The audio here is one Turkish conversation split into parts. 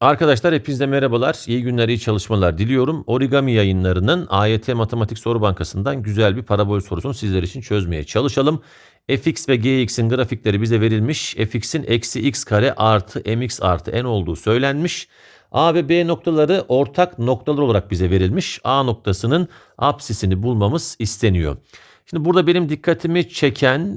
Arkadaşlar hepinize merhabalar. İyi günler, iyi çalışmalar diliyorum. Origami yayınlarının AYT Matematik Soru Bankası'ndan güzel bir parabol sorusunu sizler için çözmeye çalışalım. fx ve gx'in grafikleri bize verilmiş. fx'in eksi x kare artı mx artı n olduğu söylenmiş. A ve B noktaları ortak noktalar olarak bize verilmiş. A noktasının apsisini bulmamız isteniyor. Şimdi burada benim dikkatimi çeken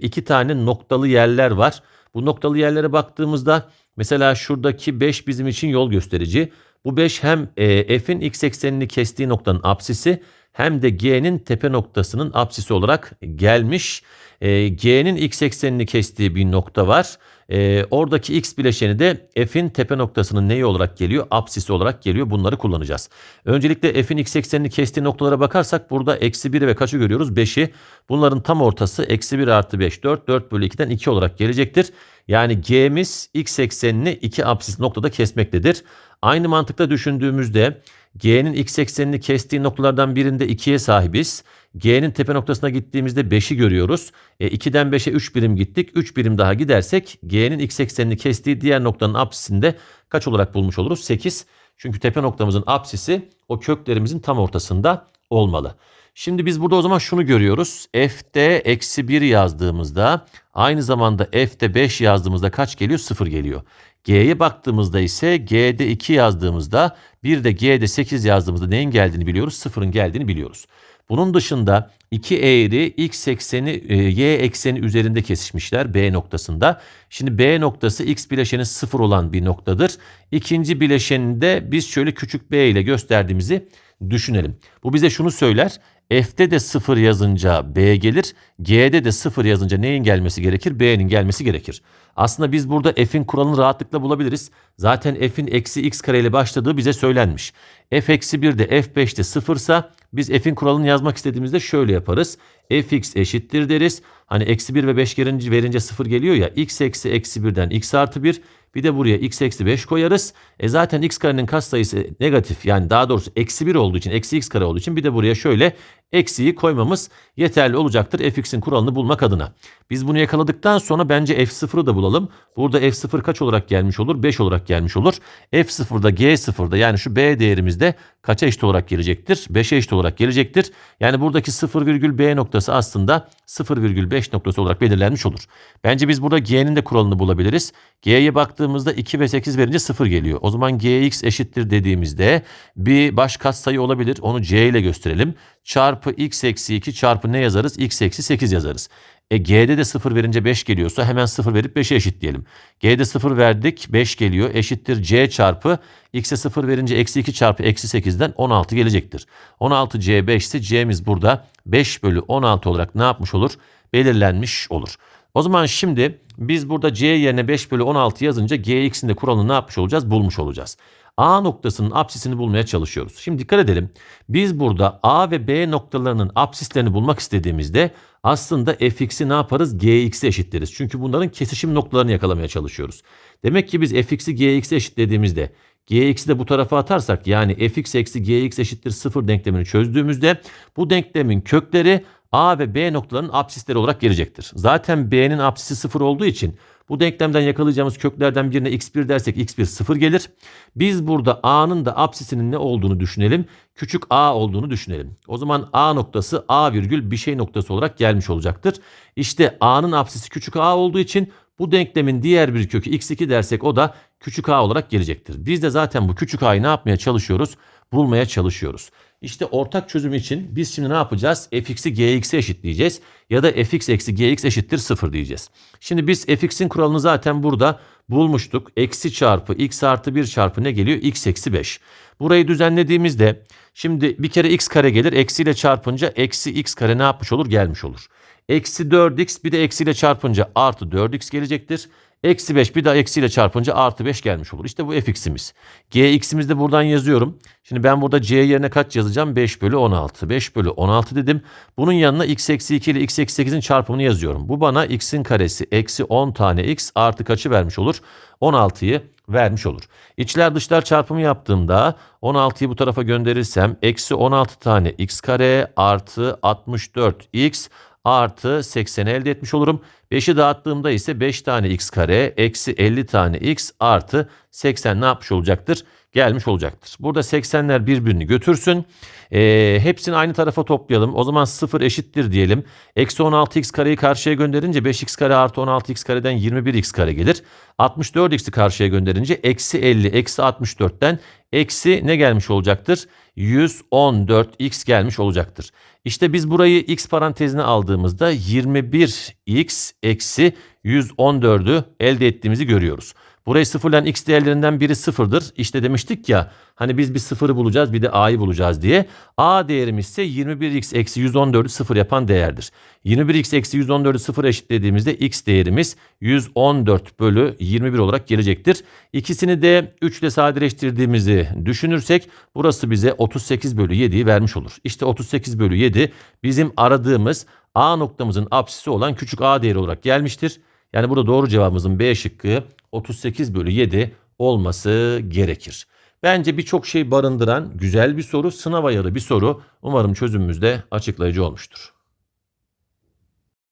iki tane noktalı yerler var. Bu noktalı yerlere baktığımızda mesela şuradaki 5 bizim için yol gösterici. Bu 5 hem e, f'in x eksenini kestiği noktanın apsisi hem de g'nin tepe noktasının apsisi olarak gelmiş. E, g'nin x eksenini kestiği bir nokta var. E, oradaki x bileşeni de f'in tepe noktasının neyi olarak geliyor? Apsisi olarak geliyor. Bunları kullanacağız. Öncelikle f'in x eksenini kestiği noktalara bakarsak burada eksi 1'i ve kaçı görüyoruz? 5'i. Bunların tam ortası eksi 1 artı 5 4. 4 bölü 2'den 2 olarak gelecektir. Yani g'miz x eksenini 2 apsis noktada kesmektedir. Aynı mantıkla düşündüğümüzde G'nin x eksenini kestiği noktalardan birinde 2'ye sahibiz. G'nin tepe noktasına gittiğimizde 5'i görüyoruz. E, 2'den 5'e 3 birim gittik. 3 birim daha gidersek G'nin x eksenini kestiği diğer noktanın apsisinde kaç olarak bulmuş oluruz? 8. Çünkü tepe noktamızın apsisi o köklerimizin tam ortasında olmalı. Şimdi biz burada o zaman şunu görüyoruz. F'de eksi 1 yazdığımızda aynı zamanda F'de 5 yazdığımızda kaç geliyor? 0 geliyor. G'ye baktığımızda ise G'de 2 yazdığımızda bir de G'de 8 yazdığımızda neyin geldiğini biliyoruz? Sıfırın geldiğini biliyoruz. Bunun dışında iki eğri x ekseni e, y ekseni üzerinde kesişmişler B noktasında. Şimdi B noktası x bileşeni sıfır olan bir noktadır. İkinci bileşeninde biz şöyle küçük b ile gösterdiğimizi düşünelim. Bu bize şunu söyler. F'de de 0 yazınca B gelir. G'de de 0 yazınca neyin gelmesi gerekir? B'nin gelmesi gerekir. Aslında biz burada F'in kuralını rahatlıkla bulabiliriz. Zaten F'in eksi x kare ile başladığı bize söylenmiş. F eksi 1 de F5 de 0 ise biz F'in kuralını yazmak istediğimizde şöyle yaparız. Fx eşittir deriz. Hani eksi 1 ve 5 verince, verince 0 geliyor ya. X eksi eksi 1'den x artı 1. Bir de buraya x eksi 5 koyarız. E zaten x karenin katsayısı negatif yani daha doğrusu eksi 1 olduğu için eksi x kare olduğu için bir de buraya şöyle eksiği koymamız yeterli olacaktır fx'in kuralını bulmak adına. Biz bunu yakaladıktan sonra bence f0'ı da bulalım. Burada f0 kaç olarak gelmiş olur? 5 olarak gelmiş olur. f0'da g0'da yani şu b değerimizde kaça eşit olarak gelecektir? 5'e eşit olarak gelecektir. Yani buradaki 0,b noktası aslında 0,5 noktası olarak belirlenmiş olur. Bence biz burada g'nin de kuralını bulabiliriz. g'ye baktığımızda 2 ve 8 verince 0 geliyor. O zaman gx eşittir dediğimizde bir baş katsayı olabilir. Onu c ile gösterelim. Çarpı x eksi 2 çarpı ne yazarız? x eksi 8 yazarız. E G'de de 0 verince 5 geliyorsa hemen 0 verip 5'e eşitleyelim. G'de 0 verdik 5 geliyor eşittir C çarpı X'e 0 verince eksi 2 çarpı eksi 8'den 16 gelecektir. 16 C 5 ise C'miz burada 5 bölü 16 olarak ne yapmış olur? Belirlenmiş olur. O zaman şimdi biz burada C yerine 5 bölü 16 yazınca GX'in de kuralını ne yapmış olacağız? Bulmuş olacağız. A noktasının apsisini bulmaya çalışıyoruz. Şimdi dikkat edelim. Biz burada A ve B noktalarının apsislerini bulmak istediğimizde aslında fx'i ne yaparız? gx'e eşitleriz. Çünkü bunların kesişim noktalarını yakalamaya çalışıyoruz. Demek ki biz fx'i gx'e eşitlediğimizde gx'i de bu tarafa atarsak yani fx eksi gx eşittir 0 denklemini çözdüğümüzde bu denklemin kökleri A ve B noktalarının apsisleri olarak gelecektir. Zaten B'nin apsisi 0 olduğu için bu denklemden yakalayacağımız köklerden birine x1 dersek x1 0 gelir. Biz burada a'nın da apsisinin ne olduğunu düşünelim. Küçük a olduğunu düşünelim. O zaman a noktası a virgül bir şey noktası olarak gelmiş olacaktır. İşte a'nın apsisi küçük a olduğu için bu denklemin diğer bir kökü x2 dersek o da küçük a olarak gelecektir. Biz de zaten bu küçük a'yı ne yapmaya çalışıyoruz? Bulmaya çalışıyoruz. İşte ortak çözüm için biz şimdi ne yapacağız? fx'i gx'e eşitleyeceğiz ya da fx eksi gx eşittir 0 diyeceğiz. Şimdi biz fx'in kuralını zaten burada bulmuştuk. Eksi çarpı x artı 1 çarpı ne geliyor? x eksi 5. Burayı düzenlediğimizde şimdi bir kere x kare gelir. Eksiyle çarpınca eksi x kare ne yapmış olur? Gelmiş olur. Eksi 4x bir de eksiyle çarpınca artı 4x gelecektir. Eksi 5 bir daha eksiyle çarpınca artı 5 gelmiş olur. İşte bu fx'imiz. gx'imizi de buradan yazıyorum. Şimdi ben burada c yerine kaç yazacağım? 5 bölü 16. 5 bölü 16 dedim. Bunun yanına x eksi 2 ile x eksi 8'in çarpımını yazıyorum. Bu bana x'in karesi eksi 10 tane x artı kaçı vermiş olur? 16'yı vermiş olur. İçler dışlar çarpımı yaptığımda 16'yı bu tarafa gönderirsem eksi 16 tane x kare artı 64 x artı 80 elde etmiş olurum. 5'i dağıttığımda ise 5 tane x kare eksi 50 tane x artı 80 ne yapmış olacaktır? Gelmiş olacaktır. Burada 80'ler birbirini götürsün. Ee, hepsini aynı tarafa toplayalım. O zaman 0 eşittir diyelim. Eksi 16x kareyi karşıya gönderince 5x kare artı 16x kareden 21x kare gelir. 64x'i karşıya gönderince eksi 50 eksi 64'ten eksi ne gelmiş olacaktır? 114x gelmiş olacaktır. İşte biz burayı x parantezine aldığımızda 21x eksi 114'ü elde ettiğimizi görüyoruz. Burayı sıfırlayan x değerlerinden biri sıfırdır. İşte demiştik ya hani biz bir sıfırı bulacağız bir de a'yı bulacağız diye. a değerimiz ise 21x eksi 114'ü sıfır yapan değerdir. 21x eksi 114'ü sıfır eşitlediğimizde x değerimiz 114 bölü 21 olarak gelecektir. İkisini de 3 ile sadeleştirdiğimizi düşünürsek burası bize 38 bölü 7'yi vermiş olur. İşte 38 bölü 7 bizim aradığımız a noktamızın apsisi olan küçük a değeri olarak gelmiştir. Yani burada doğru cevabımızın B şıkkı 38 bölü 7 olması gerekir. Bence birçok şey barındıran güzel bir soru, sınav ayarı bir soru. Umarım çözümümüz de açıklayıcı olmuştur.